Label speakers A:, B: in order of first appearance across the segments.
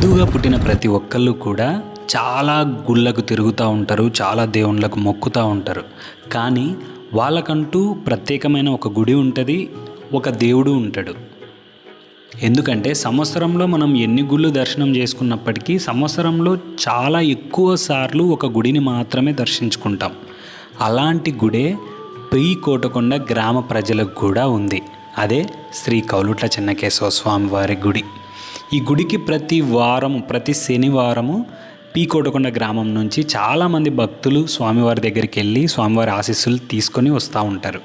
A: హిందువుగా పుట్టిన ప్రతి ఒక్కళ్ళు కూడా చాలా గుళ్ళకు తిరుగుతూ ఉంటారు చాలా దేవుళ్ళకు మొక్కుతూ ఉంటారు. కానీ వాళ్ళకంటూ ప్రత్యేకమైన ఒక గుడి ఉంటుంది ఒక దేవుడు ఉంటాడు. ఎందుకంటే సంవత్సరంలో మనం ఎన్ని గుళ్ళు దర్శనం చేసుకున్నప్పటికీ సంవత్సరంలో చాలా ఎక్కువ సార్లు ఒక గుడిని మాత్రమే దర్శించుకుంటాం. అలాంటి గుడే పి కోటకొండ గ్రామ ప్రజలకు కూడా ఉంది. అదే శ్రీ కౌలుట్ల చెన్నకేశవ స్వామి వారి గుడి. ఈ గుడికి ప్రతి వారము ప్రతి శనివారము పీకోటకొండ గ్రామం నుంచి చాలామంది భక్తులు స్వామివారి దగ్గరికి వెళ్ళి స్వామివారి ఆశీస్సులు తీసుకొని వస్తూ ఉంటారు.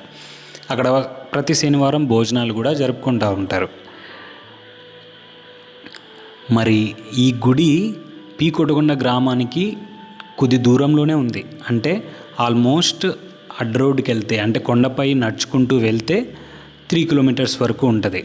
A: అక్కడ ప్రతి శనివారం భోజనాలు కూడా జరుపుకుంటూ ఉంటారు. మరి ఈ గుడి పీకోటకొండ గ్రామానికి కొద్ది దూరంలోనే ఉంది. అంటే ఆల్మోస్ట్ అడ్ రోడ్కి వెళ్తే అంటే కొండపై నడుచుకుంటూ వెళ్తే త్రీ కిలోమీటర్స్ వరకు ఉంటుంది.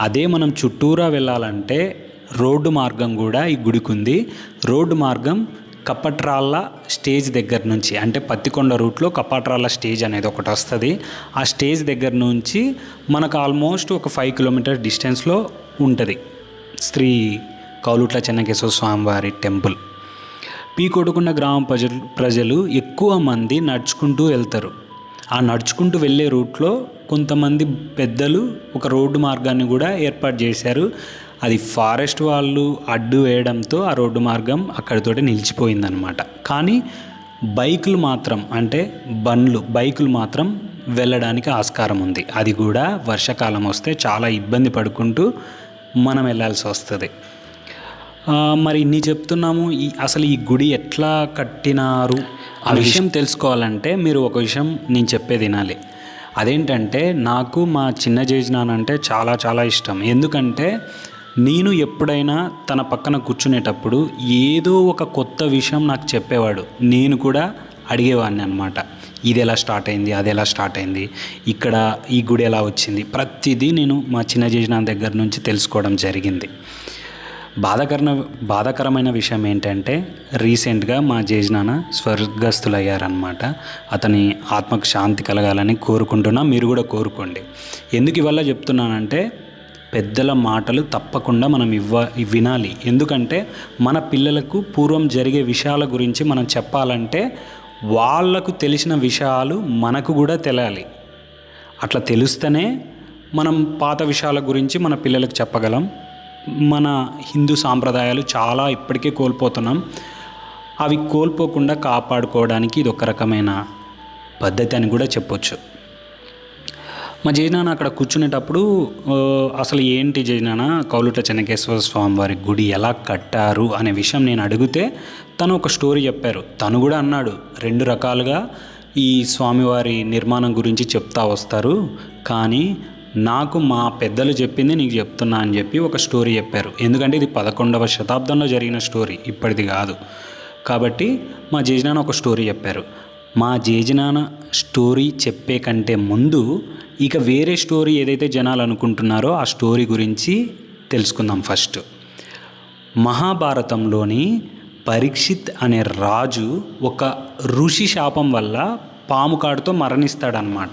A: అదే మనం చుట్టూరా వెళ్ళాలంటే రోడ్డు మార్గం కూడా ఈ గుడికి ఉంది. రోడ్డు మార్గం కప్పట్రాళ్ళ స్టేజ్ దగ్గర నుంచి అంటే పత్తికొండ రూట్లో కప్పట్రాళ్ళ స్టేజ్ అనేది ఒకటి వస్తుంది. ఆ స్టేజ్ దగ్గర నుంచి మనకు ఆల్మోస్ట్ ఒక ఫైవ్ కిలోమీటర్ డిస్టెన్స్లో ఉంటుంది. శ్రీ కౌలుట్ల చెన్నకేశ్వర స్వామివారి టెంపుల్. పీకొడుకున్న గ్రామ ప్రజలు ప్రజలు ఎక్కువ మంది నడుచుకుంటూ వెళ్తారు. ఆ నడుచుకుంటూ వెళ్ళే రూట్లో కొంతమంది పెద్దలు ఒక రోడ్డు మార్గాన్ని కూడా ఏర్పాటు చేశారు. అది ఫారెస్ట్ వాళ్ళు అడ్డు వేయడంతో ఆ రోడ్డు మార్గం అక్కడితోటి నిలిచిపోయిందనమాట కానీ బైకులు మాత్రం అంటే బండ్లు బైకులు మాత్రం వెళ్ళడానికి ఆస్కారం ఉంది. అది కూడా వర్షాకాలం వస్తే చాలా ఇబ్బంది పడుకుంటూ మనం వెళ్ళాల్సి వస్తుంది. మరి ఇన్ని చెప్తున్నాము ఈ అసలు ఈ గుడి ఎట్లా కట్టినారు ఆ విషయం తెలుసుకోవాలంటే మీరు ఒక విషయం నేను చెప్పేది వినాలి. అదేంటంటే నాకు మా చిన్న జేజనాన్ అంటే చాలా చాలా ఇష్టం. ఎందుకంటే నేను ఎప్పుడైనా తన పక్కన కూర్చునేటప్పుడు ఏదో ఒక కొత్త విషయం నాకు చెప్పేవాడు. నేను కూడా అడిగేవాడిని అనమాట ఇది ఎలా స్టార్ట్ అయింది అది ఎలా స్టార్ట్ అయింది ఇక్కడ ఈ గుడి ఎలా వచ్చింది? ప్రతిదీ నేను మా చిన్న జేజనాన్ దగ్గర నుంచి తెలుసుకోవడం జరిగింది. బాధాకరణ బాధాకరమైన విషయం ఏంటంటే రీసెంట్గా మా జేజనాన్న స్వర్గస్థులయ్యారనమాట అతని ఆత్మకు శాంతి కలగాలని కోరుకుంటున్నా మీరు కూడా కోరుకోండి. ఎందుకు ఇవల్ల చెప్తున్నానంటే పెద్దల మాటలు తప్పకుండా మనం ఇవ్వ వినాలి. ఎందుకంటే మన పిల్లలకు పూర్వం జరిగే విషయాల గురించి మనం చెప్పాలంటే వాళ్ళకు తెలిసిన విషయాలు మనకు కూడా తెలియాలి అట్లా తెలుస్తేనే మనం పాత విషయాల గురించి మన పిల్లలకు చెప్పగలం. మన హిందూ సాంప్రదాయాలు చాలా ఇప్పటికే కోల్పోతున్నాం. అవి కోల్పోకుండా కాపాడుకోవడానికి ఇది ఒక రకమైన పద్ధతి అని కూడా చెప్పొచ్చు. మా జయనాన్న అక్కడ కూర్చునేటప్పుడు అసలు ఏంటి జయనాన్న కౌలుట చెన్నకేశ్వర స్వామి వారి గుడి ఎలా కట్టారు అనే విషయం నేను అడిగితే తను ఒక స్టోరీ చెప్పారు. తను కూడా అన్నాడు రెండు రకాలుగా ఈ స్వామివారి నిర్మాణం గురించి చెప్తా వస్తారు కానీ నాకు మా పెద్దలు చెప్పింది నీకు చెప్తున్నా అని చెప్పి ఒక స్టోరీ చెప్పారు. ఎందుకంటే ఇది పదకొండవ శతాబ్దంలో జరిగిన స్టోరీ ఇప్పటిది కాదు. కాబట్టి మా జేజనాన్న ఒక స్టోరీ చెప్పారు. మా జేజనాన్న స్టోరీ చెప్పే కంటే ముందు ఇక వేరే స్టోరీ ఏదైతే జనాలు అనుకుంటున్నారో ఆ స్టోరీ గురించి తెలుసుకుందాం ఫస్ట్. మహాభారతంలోని పరీక్షిత్ అనే రాజు ఒక ఋషి శాపం వల్ల పాము కాడుతో మరణిస్తాడనమాట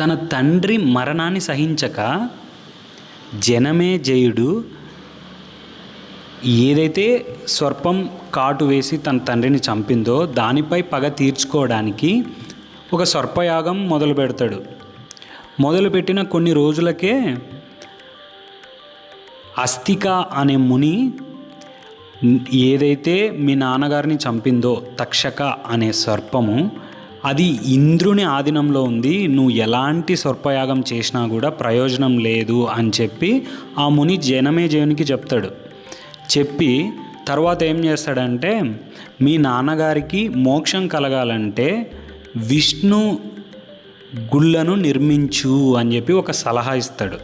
A: తన తండ్రి మరణాన్ని సహించక జనమే జయుడు. ఏదైతే స్వర్పం కాటు వేసి తన తండ్రిని చంపిందో దానిపై పగ తీర్చుకోవడానికి ఒక సర్పయాగం మొదలు పెడతాడు. మొదలుపెట్టిన కొన్ని రోజులకే అస్థిక అనే ముని ఏదైతే మీ నాన్నగారిని చంపిందో తక్షక అనే సర్పము అది ఇంద్రుని ఆధీనంలో ఉంది. నువ్వు ఎలాంటి సర్పయాగం చేసినా కూడా ప్రయోజనం లేదు అని చెప్పి ఆ ముని జనమే జయునికి చెప్తాడు. చెప్పి తర్వాత ఏం చేస్తాడంటే మీ నాన్నగారికి మోక్షం కలగాలంటే విష్ణు గుళ్ళను నిర్మించు అని చెప్పి ఒక సలహా ఇస్తాడు.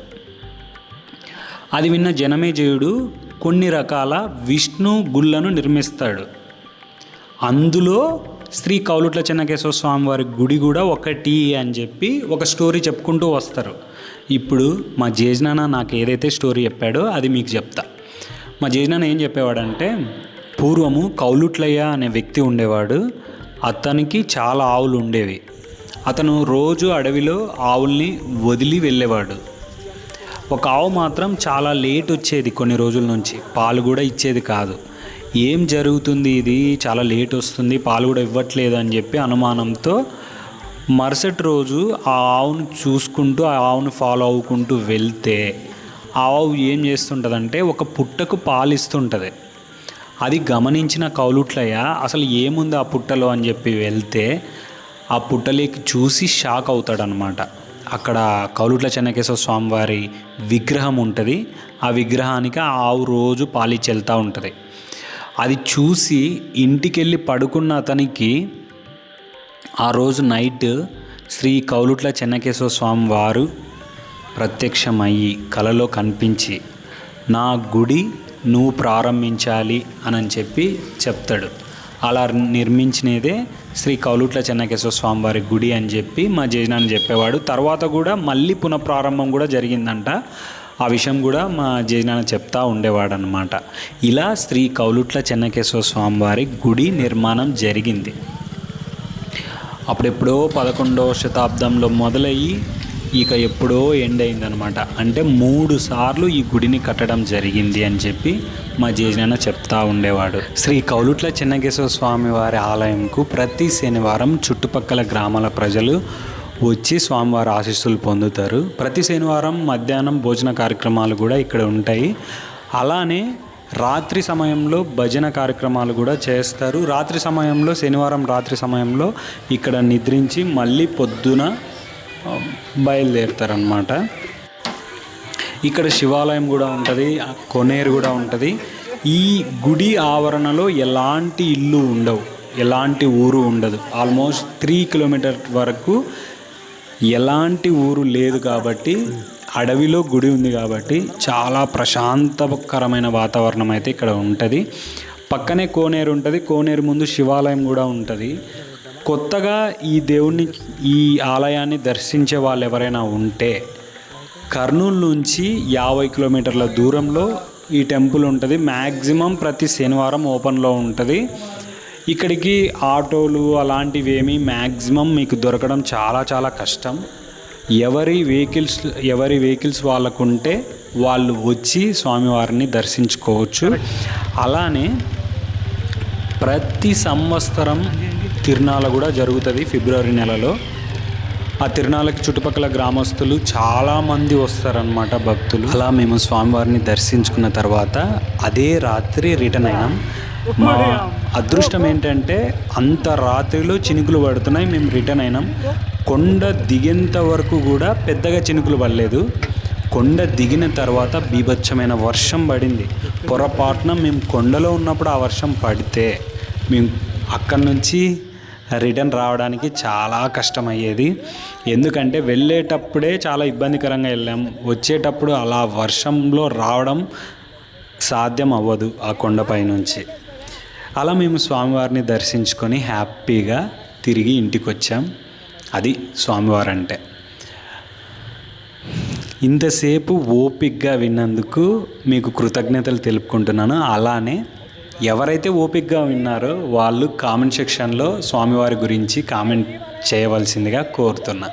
A: అది విన్న జనమేజయుడు కొన్ని రకాల విష్ణు గుళ్ళను నిర్మిస్తాడు. అందులో శ్రీ కౌలుట్ల చెన్నకేశ్వర స్వామి వారి గుడి కూడా ఒకటి అని చెప్పి ఒక స్టోరీ చెప్పుకుంటూ వస్తారు. ఇప్పుడు మా జేజ్నాన్న నాకు ఏదైతే స్టోరీ చెప్పాడో అది మీకు చెప్తా. మా జేజ్నాన్న ఏం చెప్పేవాడంటే పూర్వము కౌలుట్లయ్య అనే వ్యక్తి ఉండేవాడు. అతనికి చాలా ఆవులు ఉండేవి. అతను రోజు అడవిలో ఆవుల్ని వదిలి వెళ్ళేవాడు. ఒక ఆవు మాత్రం చాలా లేట్ వచ్చేది కొన్ని రోజుల నుంచి. పాలు కూడా ఇచ్చేది కాదు. ఏం జరుగుతుంది ఇది? చాలా లేట్ వస్తుంది పాలు కూడా ఇవ్వట్లేదు అని చెప్పి అనుమానంతో మరుసటి రోజు ఆ ఆవును చూసుకుంటూ ఆ ఆవును ఫాలో అవ్వుకుంటూ వెళ్తే ఆ ఆవు ఏం చేస్తుంటుందంటే ఒక పుట్టకు పాలు ఇస్తుంటుంది. అది గమనించిన కౌలుట్లయ్య అసలు ఏముంది ఆ పుట్టలో? అని చెప్పి వెళ్తే ఆ పుట్టలేకి చూసి షాక్ అవుతాడనమాట. అక్కడ కౌలుట్ల చెన్నకేశ్వర స్వామివారి విగ్రహం ఉంటుంది. ఆ విగ్రహానికి ఆ ఆవు రోజు పాలిచ్చి వెళ్తూ ఉంటుంది. అది చూసి ఇంటికెళ్ళి పడుకున్న అతనికి ఆ రోజు నైట్ శ్రీ కౌలుట్ల చెన్నకేశ్వర స్వామి వారు ప్రత్యక్షమయ్యి కలలో కనిపించి నా గుడి నువ్వు ప్రారంభించాలి అని చెప్పి చెప్తాడు. అలా నిర్మించినదే శ్రీ కౌలుట్ల చెన్నకేశ్వర స్వామి వారి గుడి అని చెప్పి మా జయనాన్ని చెప్పేవాడు. తర్వాత కూడా మళ్ళీ పునఃప్రారంభం కూడా జరిగిందంట. ఆ విషయం కూడా మా జయనాన్న చెప్తా ఉండేవాడు అనమాట ఇలా శ్రీ కౌలుట్ల చెన్నకేశ్వర స్వామి వారి గుడి నిర్మాణం జరిగింది. అప్పుడెప్పుడో పదకొండవ శతాబ్దంలో మొదలయ్యి ఇక ఎప్పుడో ఎండ్ అయిందనమాట అంటే మూడు సార్లు ఈ గుడిని కట్టడం జరిగింది అని చెప్పి మా జేజనాన్న చెప్తా ఉండేవాడు. శ్రీ కౌలుట్ల చెన్నకేశ్వర స్వామి వారి ఆలయంకు ప్రతి శనివారం చుట్టుపక్కల గ్రామాల ప్రజలు వచ్చి స్వామివారి ఆశీస్సులు పొందుతారు. ప్రతి శనివారం మధ్యాహ్నం భోజన కార్యక్రమాలు కూడా ఇక్కడ ఉంటాయి. అలానే రాత్రి సమయంలో భజన కార్యక్రమాలు కూడా చేస్తారు. రాత్రి సమయంలో శనివారం రాత్రి సమయంలో ఇక్కడ నిద్రించి మళ్ళీ పొద్దున బయలుదేరుతారనమాట ఇక్కడ శివాలయం కూడా ఉంటుంది కొనేరు కూడా ఉంటుంది. ఈ గుడి ఆవరణలో ఎలాంటి ఇల్లు ఉండవు ఎలాంటి ఊరు ఉండదు. ఆల్మోస్ట్ త్రీ కిలోమీటర్ వరకు ఎలాంటి ఊరు లేదు కాబట్టి అడవిలో గుడి ఉంది కాబట్టి చాలా ప్రశాంతకరమైన వాతావరణం అయితే ఇక్కడ ఉంటుంది. పక్కనే కోనేరు ఉంటుంది. కోనేరు ముందు శివాలయం కూడా ఉంటుంది. కొత్తగా ఈ దేవుని ఈ ఆలయాన్ని దర్శించే వాళ్ళు ఎవరైనా ఉంటే కర్నూలు నుంచి యాభై కిలోమీటర్ల దూరంలో ఈ టెంపుల్ ఉంటుంది. మ్యాక్సిమం ప్రతి శనివారం ఓపెన్లో ఉంటుంది. ఇక్కడికి ఆటోలు అలాంటివి ఏమీ మ్యాక్సిమం మీకు దొరకడం చాలా చాలా కష్టం. ఎవరి వెహికల్స్ ఎవరి వెహికల్స్ వాళ్ళకు ఉంటే వాళ్ళు వచ్చి స్వామివారిని దర్శించుకోవచ్చు. అలానే ప్రతి సంవత్సరం తిరునాళ్ళ కూడా జరుగుతుంది ఫిబ్రవరి నెలలో. ఆ తిరునాళ్ళకి చుట్టుపక్కల గ్రామస్తులు చాలామంది వస్తారనమాట భక్తులు. అలా మేము స్వామివారిని దర్శించుకున్న తర్వాత అదే రాత్రి రిటర్న్ అయినాం. మా అదృష్టం ఏంటంటే అంత రాత్రిలో చినుకులు పడుతున్నాయి మేము రిటర్న్ అయినాం. కొండ దిగేంత వరకు కూడా పెద్దగా చినుకులు పడలేదు. కొండ దిగిన తర్వాత బీభత్సమైన వర్షం పడింది. పొరపాటున మేము కొండలో ఉన్నప్పుడు ఆ వర్షం పడితే మేము అక్కడి నుంచి రిటర్న్ రావడానికి చాలా కష్టమయ్యేది. ఎందుకంటే వెళ్ళేటప్పుడే చాలా ఇబ్బందికరంగా వెళ్ళాం. వచ్చేటప్పుడు అలా వర్షంలో రావడం సాధ్యం అవ్వదు ఆ కొండపై నుంచి. అలా మేము స్వామివారిని దర్శించుకొని హ్యాపీగా తిరిగి ఇంటికి వచ్చాం అది స్వామివారు అంటే ఇంతసేపు ఓపిక్గా విన్నందుకు మీకు కృతజ్ఞతలు తెలుపుకుంటున్నాను. అలానే ఎవరైతే ఓపిక్గా విన్నారో వాళ్ళు కామెంట్ సెక్షన్లో స్వామివారి గురించి కామెంట్ చేయవలసిందిగా కోరుతున్నా.